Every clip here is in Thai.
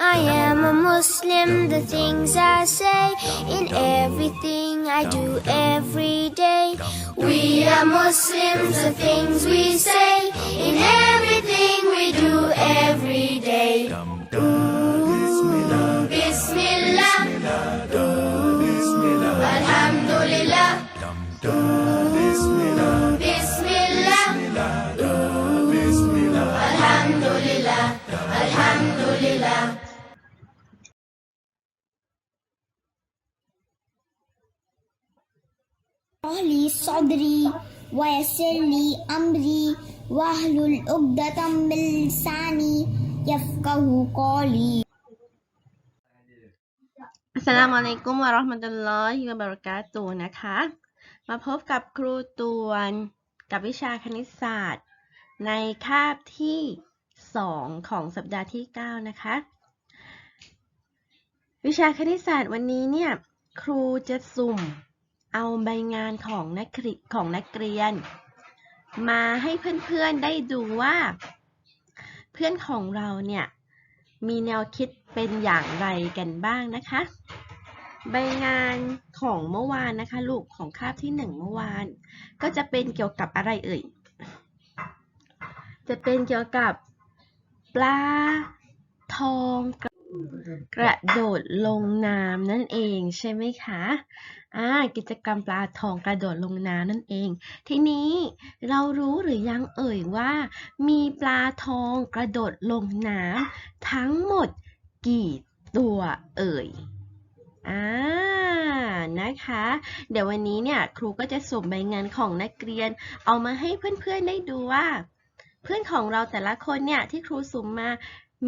I am a Muslim, the things I say in everything I do every day. We are Muslims, the things we say in everything we do every day. Ooh, رحلي صدري ويسر لي أمري واحلل عقدة من لساني يفقه قولي السلام عليكم ورحمة الله وبركاته นะคะ มาพบกับครูตวนกับวิชาคณิตศาสตร์ ในคาบที่ 2 ของสัปดาห์ที่ 9 นะคะ วิชาคณิตศาสตร์วันนี้เนี่ย ครูจะสุ่ม เอาใบงานของนักเรียนของนักเรียน มาให้เพื่อนๆได้ดูว่า เพื่อนของเราเนี่ยมีแนวคิดเป็นอย่างไรกันบ้างนะคะ ใบงานของเมื่อวานนะคะ ลูกของคาบที่หนึ่งเมื่อวาน ก็จะเป็นเกี่ยวกับอะไรเอ่ย จะเป็นเกี่ยวกับปลาทองกระโดดลงน้ำนั่นเองใช่ไหมคะ อ่ากิจกรรมปลาทองกระโดดลงน้ำนั่นเอง ทีนี้เรารู้หรือยังเอ่ยว่า มีปลาทองกระโดดลงน้ำทั้งหมดกี่ตัวเอ่ยอ่านะคะ เดี๋ยววันนี้เนี่ยครูก็จะส่งใบงานของนักเรียน เอามาให้เพื่อนๆได้ดูว่า เพื่อนของเราแต่ละคนเนี่ยที่ครูสุ่มมา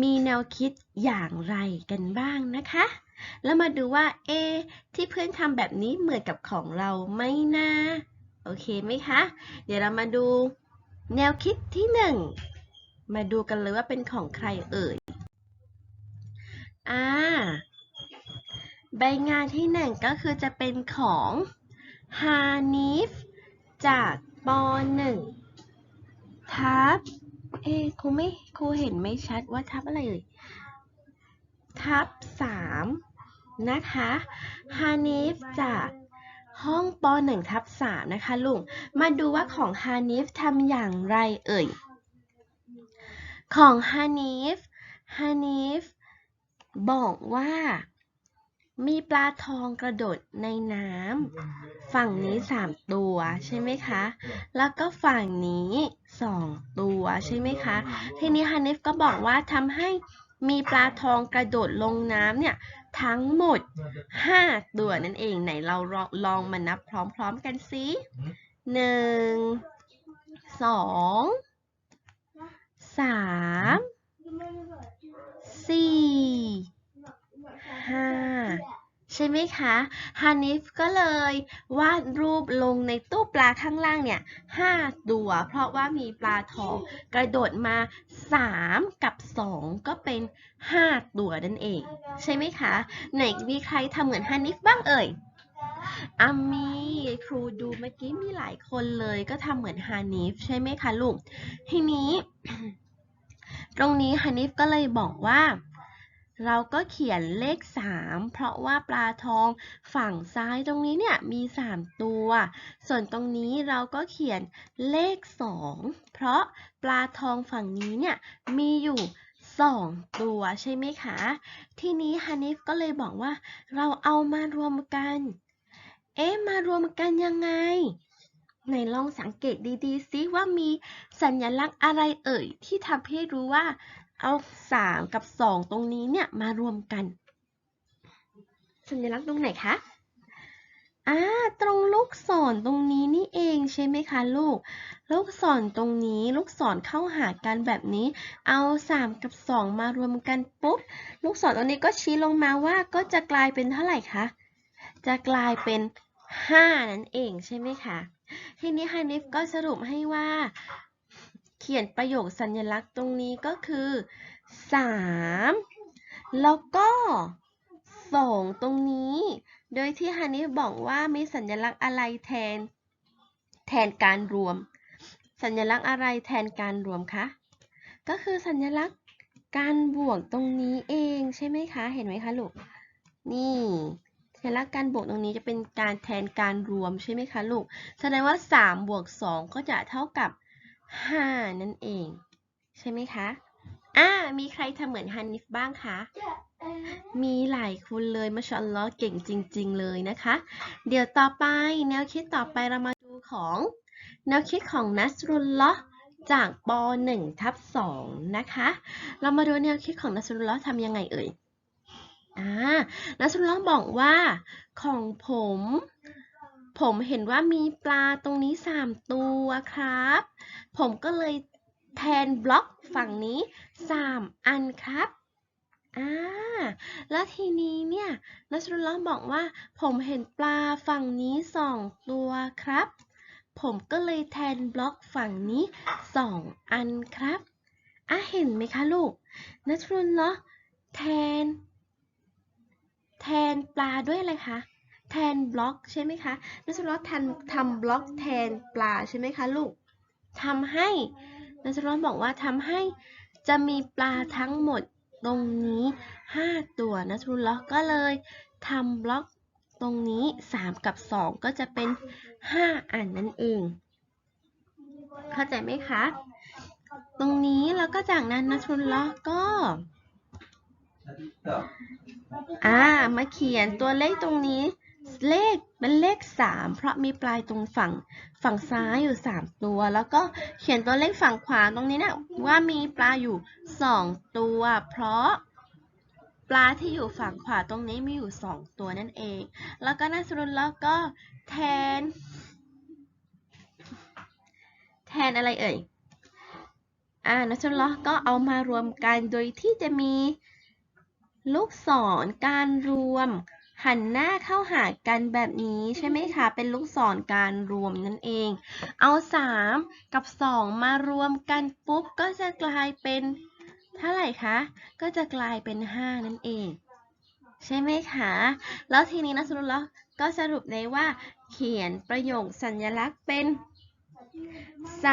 มีแนวคิดอย่างไรกันบ้างนะคะ แล้วมาดูว่า เอ ที่เพื่อนทำแบบนี้เหมือนกับของเราไหมนะ โอเคไหมคะ เดี๋ยวเรามาดูแนวคิดที่หนึ่ง มาดูกันเลยว่าเป็นของใครเอ่ย อ่า ใบงานที่หนึ่งก็คือจะเป็นของฮานิฟจากปหนึ่งทับ เอ้ครูไม่ ครูเห็นไม่ชัดว่าทับอะไรเอ่ย ทับสาม นะคะ ฮานิฟจากห้องปหนึ่งทับสามนะคะลุง มาดูว่าของฮานิฟทำอย่างไรเอ่ย ของฮานิฟ ฮานิฟบอกว่า มีปลาทองกระโดดในน้ำฝั่งนี้สามตัวใช่ไหมคะ แล้วก็ฝั่งนี้สองตัวใช่ไหมคะ ทีนี้ฮันนิฟก็บอกว่าทำให้ มีปลาทองกระโดดลงน้ำเนี่ยทั้งหมด 5 ตัวนั่นเองไหนเราลองลองมานับพร้อมๆกันสิหนึ่งสองสามสี่ห้า ใช่ไหมคะฮานิฟก็เลยวาดรูปลงในตู้ปลาข้างล่างเนี่ยห้าตัว เพราะว่ามีปลาทองกระโดดมาสามกับสองก็เป็นห้าตัวนั่นเอง ใช่ไหมคะ ไหนมีใครทำเหมือนฮานิฟบ้างเอ่ยอามีครูดูเมื่อกี้มีหลายคนเลยก็ทำเหมือนฮานิฟใช่ไหมคะลูก ทีนี้ ตรงนี้ฮานิฟก็เลยบอกว่า เราก็เขียนเลข 3 เพราะว่าปลาทองฝั่งซ้ายตรงนี้เนี่ยมี 3 ตัว ส่วนตรงนี้เราก็เขียนเลข 2 เพราะปลาทองฝั่งนี้เนี่ยมีอยู่2ตัวใช่ไหมคะ ทีนี้ฮานิฟก็เลยบอกว่า เราเอามารวมกัน เอ๊ะมารวมกันยังไงไหนลองสังเกตดีๆซิว่ามีสัญลักษณ์อะไรเอ่ย ที่ทำให้รู้ว่า เอาสามกับสองตรงนี้เนี่ยมารวมกัน สัญลักษณ์ตรงไหนคะอ่าตรงลูกศรตรงนี้นี่เองใช่ไหมคะลูก ลูกศรตรงนี้ลูกศรเข้าหากันแบบนี้ เอาสามกับสองมารวมกันปุ๊บ ลูกศรตรงนี้ก็ชี้ลงมาว่าก็จะกลายเป็นเท่าไหร่คะ จะกลายเป็นห้านั่นเองใช่ไหมคะ ทีนี้ฮานิฟก็สรุปให้ว่า เขียนประโยคสัญลักษณ์ตรงนี้ก็คือ 3 แล้วก็2ตรงนี้ โดยที่ฮานิฟบอกว่ามีสัญลักษณ์อะไรแทน แทนการรวม สัญลักษณ์อะไรแทนการรวมคะ ก็คือสัญลักษณ์การบวกตรงนี้เองใช่ไหมคะ เห็นไหมคะลูก นี่เสร็จแล้วการบวกตรงนี้จะเป็นการแทนการรวมใช่ไหมคะลูก แสดงว่า 3 บวก 2 ก็จะเท่ากับ 5 นั่นเอง ใช่ไหมคะ อ่า มีใครทำเหมือนฮันนิฟบ้างคะ มีหลายคนเลยมาชาอัลลอฮ์เก่งจริง ๆ เลยนะคะ เดี๋ยวต่อไปแนวคิดต่อไปเรามาดูของ แนวคิดของนัสรุลลอฮ์จากป .1 ทับ2นะคะ เรามาดูแนวคิดของนัสรุลลอฮ์ทำยังไงเอ่ย อ่า นัสรุลลอฮ์บอกว่า ของผม ผมเห็นว่ามีปลาตรงนี้ 3 ตัวครับ ผมก็เลยแทนบล็อกฝั่งนี้ 3 อันครับอ่าแล้วทีนี้เนี่ยนัสรุลลอฮ์บอกว่า ผมเห็นปลาฝั่งนี้สองตัวครับ ผมก็เลยแทนบล็อกฝั่งนี้สองอันครับอะเห็นไหมคะลูกนัสรุลลอฮ์แทน แทนปลาด้วยอะไรคะ แทนบล็อกใช่ไหมคะนัสรุลลอฮ์ทำทำบล็อกแทนปลาใช่ไหมคะลูกทำให้นัสรุลลอฮ์บอกว่าทำให้จะมีปลาทั้งหมดตรงนี้ 5 ตัวนัสรุลลอก็เลยทำบล็อกตรงนี้ 3 กับ 2 ก็จะเป็น 5 อันนั่นเอง เข้าใจไหมคะ ตรงนี้แล้วก็จากนั้นนัสรุลลอก็อ่ามาเขียนตัวเลขตรงนี้ เลขเป็นเลข 3 เพราะมีปลายตรงฝั่งฝั่งซ้ายอยู่ 3 ตัว แล้วก็เขียนตัวเลขฝั่งขวาตรงนี้เนี่ยว่ามีปลาอยู่ 2 ตัว เพราะปลาที่อยู่ฝั่งขวาตรงนี้มีอยู่ 2 ตัวนั่นเอง แล้วก็นัสรุลแล้วก็แทน แทนอะไรเอ่ยอ่านัสรุลลอฮ์ก็เอามารวมกันโดยที่จะมีลูกศรการรวม หันหน้าเข้าหากันแบบนี้ใช่ไหมคะ เป็นลูกศรการรวมนั่นเอง เอา 3 กับ 2 มารวมกันปุ๊บก็จะกลายเป็นเท่าไหร่คะ ก็จะกลายเป็น 5 นั่นเอง ใช่ไหมคะ แล้วทีนี้นะสรุปแล้วก็สรุปได้ว่า เขียนประโยคสัญลักษณ์เป็น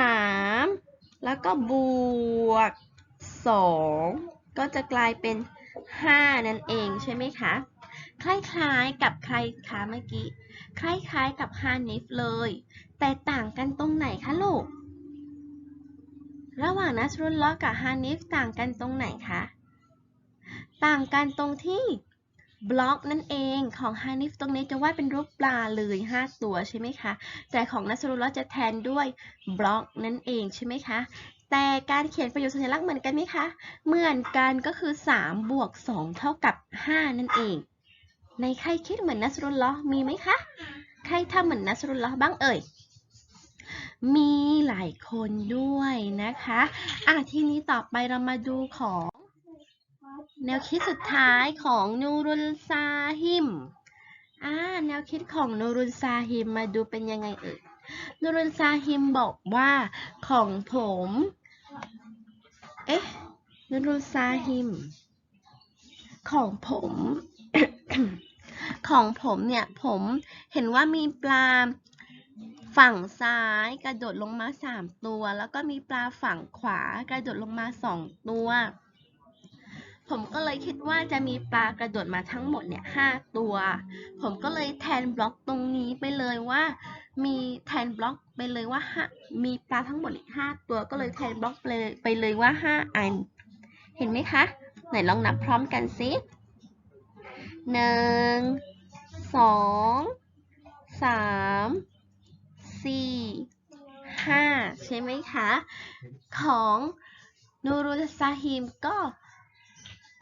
3 แล้วก็บวก 2 ก็จะกลายเป็น 5 นั่นเองใช่ไหมคะ คล้ายๆกับใครคะเมื่อกี้ คล้ายๆกับฮานิฟเลย แต่ต่างกันตรงไหนคะลูก ระหว่างนัสรุลลอกับฮานิฟต่างกันตรงไหนคะ ต่างกันตรงที่บล็อกนั่นเองของฮานิฟตรงนี้จะวาดเป็นรูปปลาเลย 5 ตัวใช่ไหมคะ แต่ของนัสรุลลอจะแทนด้วยบล็อกนั่นเองใช่ไหมคะแต่การเขียนประโยคสัญลักษณ์เหมือนกันไหมคะ เหมือนกันก็คือ 3 บวก 2 เท่ากับ 5 นั่นเอง ในใครคิดเหมือนนัสรุลลอฮ์มีไหมคะ ใครทำเหมือนนัสรุลลอฮ์บ้างเอ่ย มีหลายคนด้วยนะคะอะทีนี้ต่อไปเรามาดูของ แนวคิดสุดท้ายของนูรุลซาฮิมอ่าแนวคิดของนูรุลซาฮิมมาดูเป็นยังไงเอ่ยนูรุลซาฮิมบอกว่าของผม เอ๊ะนูรุลซาฮิม ของผม ของผมเนี่ย ผมเห็นว่ามีปลาฝั่งซ้ายกระโดดลงมาสามตัว แล้วก็มีปลาฝั่งขวากระโดดลงมาสองตัว ผมก็เลยคิดว่าจะมีปลากระโดดมาทั้งหมดเนี่ยห้าตัว ผมก็เลยแทนบล็อกตรงนี้ไปเลยว่า มีแทนบล็อกไปเลยว่าห้ามีปลาทั้งหมดอีกห้าตัวก็เลยแทนบล็อกไปเลยไปเลยว่าห้าอัน เห็นไหมคะ ไหนลองนับพร้อมกันสิหนึ่ง สองสามสี่ห้าใช่ไหมคะ ของนูรุลซาฮิมก็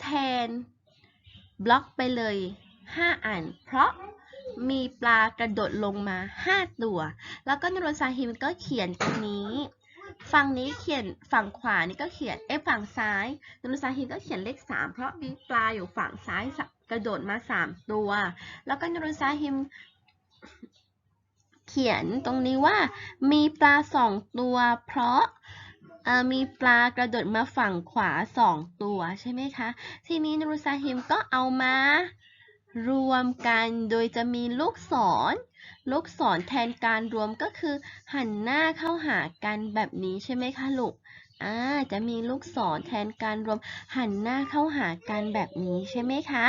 แทนบล็อกไปเลย 5 อัน เพราะมีปลากระโดดลงมา 5 ตัว แล้วก็นูรุลซาฮิมก็เขียนตรงนี้ฝั่งนี้เขียนฝั่งขวานี่ก็เขียนเอ้ฝั่งซ้ายนูรุลซาฮิมก็เขียนเลข 3 เพราะมีปลาอยู่ฝั่งซ้ายสะ กระโดดมา 3 ตัว แล้วก็นูรุซาฮิมเขียนตรงนี้ว่ามีปลาสองตัว เพราะมีปลากระโดดมาฝั่งขวาสองตัวใช่ไหมคะ ทีนี้นูรุซาฮิมก็เอามารวมกันโดยจะมีลูกศร ลูกศรแทนการรวมก็คือ หันหน้าเข้าหากันแบบนี้ใช่ไหมคะลูกอ่าจะมีลูกศรแทนการรวมหันหน้าเข้าหากันแบบนี้ใช่ไหมคะ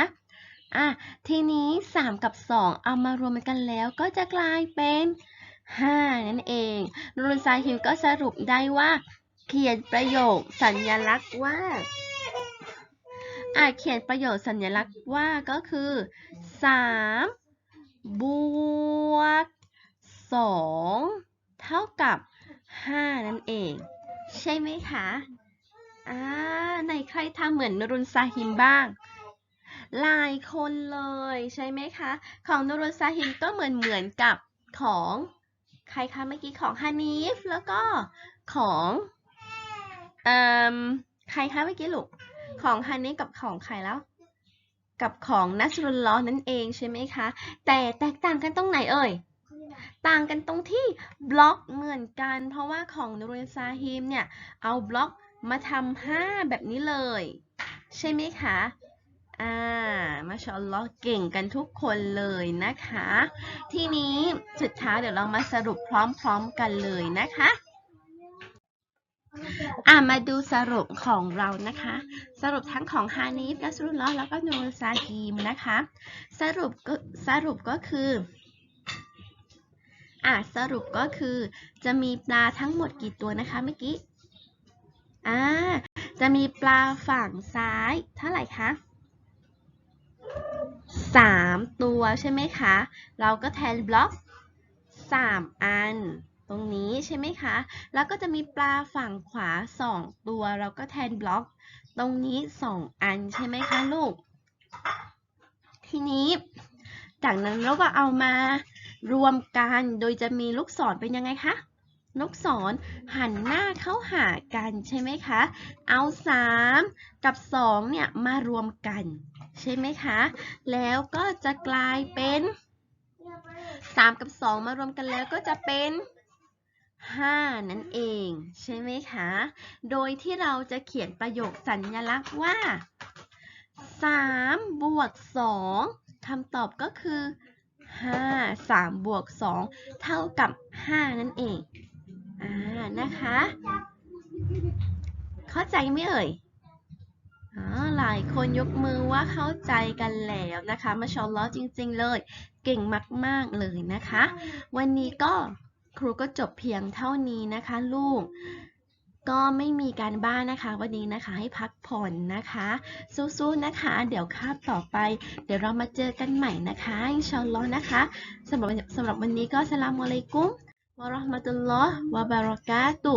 อะ ทีนี้ 3 กับ 2 เอามารวมกันแล้วก็จะกลายเป็น 5 นั่นเองนรุนซาฮิมก็สรุปได้ว่า เขียนประโยคสัญลักษณ์ว่าอะเขียนประโยคสัญลักษณ์ว่าก็คือ 3 บวก 2 เท่ากับ 5 นั่นเอง ใช่ไหมคะ อ่าไหนใครทำเหมือนนรุนซาฮิมบ้าง หลายคนเลยใช่ไหมคะ ของนูรุซาฮิมก็เหมือนเหมือนกับของใครคะเมื่อกี้ของฮานีฟแล้วก็ของเอ่มใครคะเมื่อกี้ลูกของฮานีฟกับของใครแล้ว กับของนัสรุลลอนั่นเองใช่ไหมคะ แต่แตกต่างกันตรงไหนเอ่ยต่างกันตรงที่บล็อกเหมือนกัน เพราะว่าของนูรุซาฮิมเนี่ยเอาบล็อกมาทำห้าแบบนี้เลย ใช่ไหมคะ อ่า มาชอัลลอเก่งกันทุกคนเลยนะคะ ทีนี้สุดท้ายเดี๋ยวเรามาสรุปพร้อมๆกันเลยนะคะอ่ามาดูสรุปของเรานะคะ สรุปทั้งของฮานิฟและสุรุลลอแล้วก็นูรุนซาฮิมนะคะ สรุปก็สรุปก็คืออะสรุปก็คือจะมีปลาทั้งหมดกี่ตัวนะคะเมื่อกี้อ่าจะมีปลาฝั่งซ้ายเท่าไหร่คะ สามตัวใช่ไหมคะ เราก็แทนบล็อกสามอัน ตรงนี้ใช่ไหมคะ แล้วก็จะมีปลาฝั่งขวาสองตัว เราก็แทนบล็อก ตรงนี้สองอันใช่ไหมคะลูก ทีนี้ จากนั้นเราก็เอามารวมกันโดยจะมีลูกศรเป็นยังไงคะลูกศรหันหน้าเข้าหากันใช่ไหมคะ เอา 3 กับ 2 เนี่ยมารวมกัน ใช่ไหมคะ แล้วก็จะกลายเป็น 3 กับ 2 มารวมกันแล้วก็จะเป็น 5 นั่นเอง ใช่ไหมคะ โดยที่เราจะเขียนประโยคสัญลักษณ์ว่า 3 บวก 2คำตอบก็คือ 5 3 บวก 2 เท่ากับ 5 นั่นเอง อ่า นะคะ เข้าใจไหมเอ่ย หลายคนยกมือว่าเข้าใจกันแล้วนะคะมาชอลล้อจริงๆเลย เก่งมากๆเลยนะคะ วันนี้ก็ครูก็จบเพียงเท่านี้นะคะ ลูก ก็ไม่มีการบ้านนะคะ วันนี้นะคะให้พักผ่อนนะคะ สู้ๆนะคะ เดี๋ยวคาบต่อไป เดี๋ยวเรามาเจอกันใหม่นะคะอินชอลลอฮ์นะคะสำหรับสำหรับวันนี้ก็สลามอะลัยกุมวะราะห์มะตุลลอฮ์วะบะเราะกาตุ